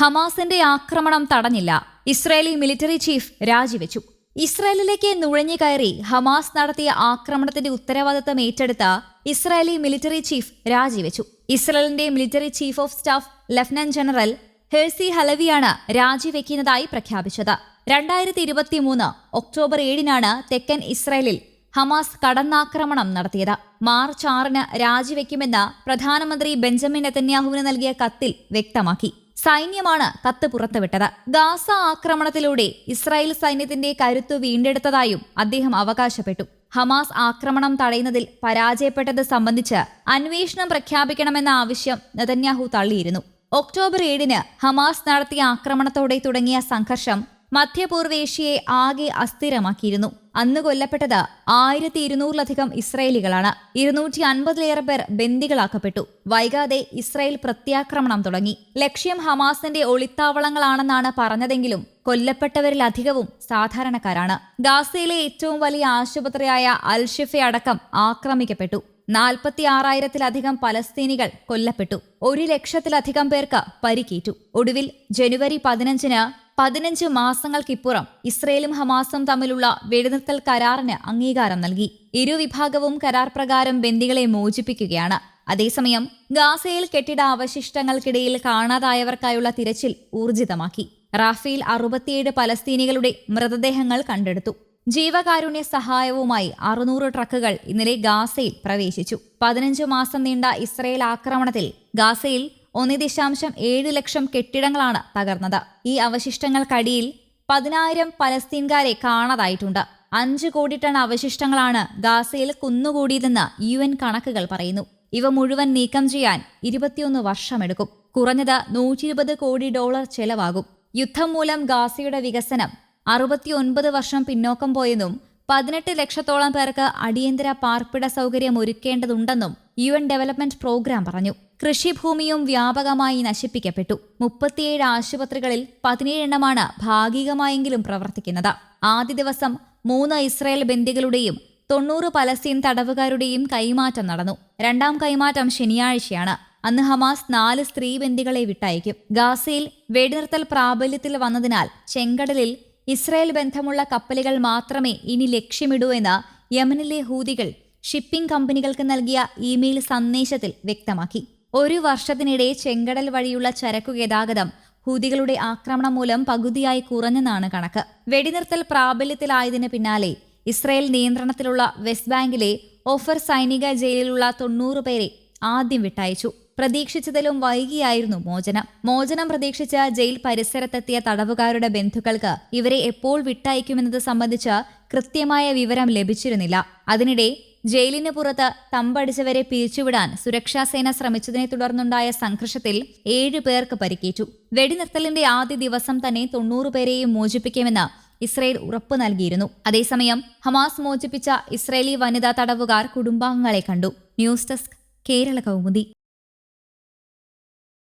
ഹമാസിന്റെ ആക്രമണം തടഞ്ഞില്ല. Israeli military chief രാജിവെച്ചു. ഇസ്രായേലിലേക്ക് നുഴഞ്ഞു കയറി ഹമാസ് നടത്തിയ ആക്രമണത്തിന്റെ ഉത്തരവാദിത്തം ഏറ്റെടുത്ത ഇസ്രായേലി മിലിറ്ററി ചീഫ് രാജിവെച്ചു. ഇസ്രായേലിന്റെ military chief of staff lieutenant general Herzi ഹലവിയാണ് രാജിവെക്കുന്നതായി പ്രഖ്യാപിച്ചത്. രണ്ടായിരത്തി ഇരുപത്തി മൂന്ന് ഒക്ടോബർ ഏഴിനാണ് തെക്കൻ ഇസ്രായേലിൽ ഹമാസ് കടന്നാക്രമണം നടത്തിയത്. മാർച്ച് ആറിന് രാജിവെക്കുമെന്ന് പ്രധാനമന്ത്രി ബെഞ്ചമിൻ നെതന്യാഹുവിന് നൽകിയ കത്തിൽ വ്യക്തമാക്കി. സൈന്യമാണ് കത്ത് പുറത്തുവിട്ടത്. ഗാസ ആക്രമണത്തിലൂടെ ഇസ്രായേൽ സൈന്യത്തിന്റെ കരുത്ത് വീണ്ടെടുത്തതായും അദ്ദേഹം അവകാശപ്പെട്ടു. ഹമാസ് ആക്രമണം തടയുന്നതിൽ പരാജയപ്പെട്ടത് സംബന്ധിച്ച് അന്വേഷണം പ്രഖ്യാപിക്കണമെന്ന ആവശ്യം നെതന്യാഹു തള്ളിയിരുന്നു. ഒക്ടോബർ ഏഴിന് ഹമാസ് നടത്തിയ ആക്രമണത്തോടെ തുടങ്ങിയ സംഘർഷം മധ്യപൂർവേഷ്യയെ ആകെ അസ്ഥിരമാക്കിയിരുന്നു. അന്ന് കൊല്ലപ്പെട്ടത് ആയിരത്തി ഇരുന്നൂറിലധികം ഇസ്രയേലികളാണ്. ഇരുന്നൂറ്റി അൻപതിലേറെ പേർ ബന്ദികളാക്കപ്പെട്ടു. വൈകാതെ ഇസ്രയേൽ പ്രത്യാക്രമണം തുടങ്ങി. ലക്ഷ്യം ഹമാസിന്റെ ഒളിത്താവളങ്ങളാണെന്നാണ് പറഞ്ഞതെങ്കിലും കൊല്ലപ്പെട്ടവരിലധികവും സാധാരണക്കാരാണ്. ഗാസയിലെ ഏറ്റവും വലിയ ആശുപത്രിയായ അൽഷിഫ അടക്കം ആക്രമിക്കപ്പെട്ടു. നാൽപ്പത്തി ആറായിരത്തിലധികം പലസ്തീനികൾ കൊല്ലപ്പെട്ടു. ഒരു ലക്ഷത്തിലധികം പേർക്ക് പരിക്കേറ്റു. ഒടുവിൽ ജനുവരി പതിനഞ്ചിന് പതിനഞ്ച് മാസങ്ങൾക്കിപ്പുറം ഇസ്രയേലും ഹമാസും തമ്മിലുള്ള വെടിനിർത്തൽ കരാറിന് അംഗീകാരം നൽകി. ഇരുവിഭാഗവും കരാർ പ്രകാരം ബന്ദികളെ മോചിപ്പിക്കുകയാണ്. അതേസമയം ഗാസയിൽ കെട്ടിട അവശിഷ്ടങ്ങൾക്കിടയിൽ കാണാതായവർക്കായുള്ള തിരച്ചിൽ ഊർജിതമാക്കി. റാഫേൽ അറുപത്തിയേഴ് പലസ്തീനികളുടെ മൃതദേഹങ്ങൾ കണ്ടെടുത്തു. ജീവകാരുണ്യ സഹായവുമായി അറുനൂറ് ട്രക്കുകൾ ഇന്നലെ ഗാസയിൽ പ്രവേശിച്ചു. പതിനഞ്ച് മാസം നീണ്ട ഇസ്രയേൽ ആക്രമണത്തിൽ ഗാസയിൽ ഒന്ന് ദശാംശം ഏഴ് ലക്ഷം കെട്ടിടങ്ങളാണ് തകർന്നത്. ഈ അവശിഷ്ടങ്ങൾക്കടിയിൽ പതിനായിരം പലസ്തീൻകാരെ കാണാതായിട്ടുണ്ട്. അഞ്ച് കോടി ടൺ അവശിഷ്ടങ്ങളാണ് ഗാസയിൽ കുന്നുകൂടിയതെന്ന് യു എൻ കണക്കുകൾ പറയുന്നു. ഇവ മുഴുവൻ നീക്കം ചെയ്യാൻ ഇരുപത്തിയൊന്ന് വർഷമെടുക്കും. കുറഞ്ഞത് നൂറ്റി ഇരുപത് കോടി ഡോളർ ചെലവാകും. യുദ്ധം മൂലം ഗാസയുടെ വികസനം അറുപത്തിയൊൻപത് വർഷം പിന്നോക്കം പോയെന്നും പതിനെട്ട് ലക്ഷത്തോളം പേർക്ക് അടിയന്തര പാർപ്പിട സൗകര്യം ഒരുക്കേണ്ടതുണ്ടെന്നും യു എൻ ഡെവലപ്മെന്റ് പ്രോഗ്രാം പറഞ്ഞു. കൃഷിഭൂമിയും വ്യാപകമായി നശിപ്പിക്കപ്പെട്ടു. മുപ്പത്തിയേഴ് ആശുപത്രികളിൽ പതിനേഴെണ്ണമാണ് ഭാഗികമായെങ്കിലും പ്രവർത്തിക്കുന്നത്. ആദ്യ ദിവസം മൂന്ന് ഇസ്രായേൽ ബന്ദികളുടെയും തൊണ്ണൂറ് പലസ്തീൻ തടവുകാരുടെയും കൈമാറ്റം നടന്നു. രണ്ടാം കൈമാറ്റം ശനിയാഴ്ചയാണ്. അന്ന് ഹമാസ് നാല് സ്ത്രീ ബന്ദികളെ വിട്ടയക്കും. ഗാസയിൽ വെടിനിർത്തൽ പ്രാബല്യത്തിൽ വന്നതിനാൽ ചെങ്കടലിൽ ഇസ്രായേൽ ബന്ധമുള്ള കപ്പലുകൾ മാത്രമേ ഇനി ലക്ഷ്യമിടൂ എന്ന് യമനിലെ ഹൂതികൾ ഷിപ്പിംഗ് കമ്പനികൾക്ക് നൽകിയ ഇമെയിൽ സന്ദേശത്തിൽ വ്യക്തമാക്കി. ഒരു വർഷത്തിനിടെ ചെങ്കടൽ വഴിയുള്ള ചരക്കു ഗതാഗതം ഹൂതികളുടെ ആക്രമണം മൂലം പകുതിയായി കുറഞ്ഞെന്നാണ് കണക്ക്. വെടിനിർത്തൽ പ്രാബല്യത്തിലായതിന് പിന്നാലെ ഇസ്രായേൽ നിയന്ത്രണത്തിലുള്ള വെസ്റ്റ് ബാങ്കിലെ ഓഫർ സൈനിക ജയിലിലുള്ള തൊണ്ണൂറ് പേരെ ആദ്യം വിട്ടയച്ചു. പ്രതീക്ഷിച്ചതിലും വൈകിയായിരുന്നു മോചനം. മോചനം പ്രതീക്ഷിച്ച ജയിൽ പരിസരത്തെത്തിയ തടവുകാരുടെ ബന്ധുക്കൾക്ക് ഇവരെ എപ്പോൾ വിട്ടയക്കുമെന്നത് സംബന്ധിച്ച് കൃത്യമായ വിവരം ലഭിച്ചിരുന്നില്ല. അതിനിടെ ജയിലിന് പുറത്ത് തമ്പടിച്ചവരെ പിരിച്ചുവിടാൻ സുരക്ഷാസേന ശ്രമിച്ചതിനെ തുടർന്നുണ്ടായ സംഘർഷത്തിൽ ഏഴ് പേർക്ക് പരിക്കേറ്റു. വെടിനിർത്തലിന്റെ ആദ്യ ദിവസം തന്നെ തൊണ്ണൂറ് പേരെയും മോചിപ്പിക്കുമെന്ന് ഇസ്രയേൽ ഉറപ്പ് നൽകിയിരുന്നു. അതേസമയം ഹമാസ് മോചിപ്പിച്ച ഇസ്രയേലി വനിതാ തടവുകാർ കുടുംബാംഗങ്ങളെ കണ്ടു. News desk Kerala Kaumudi.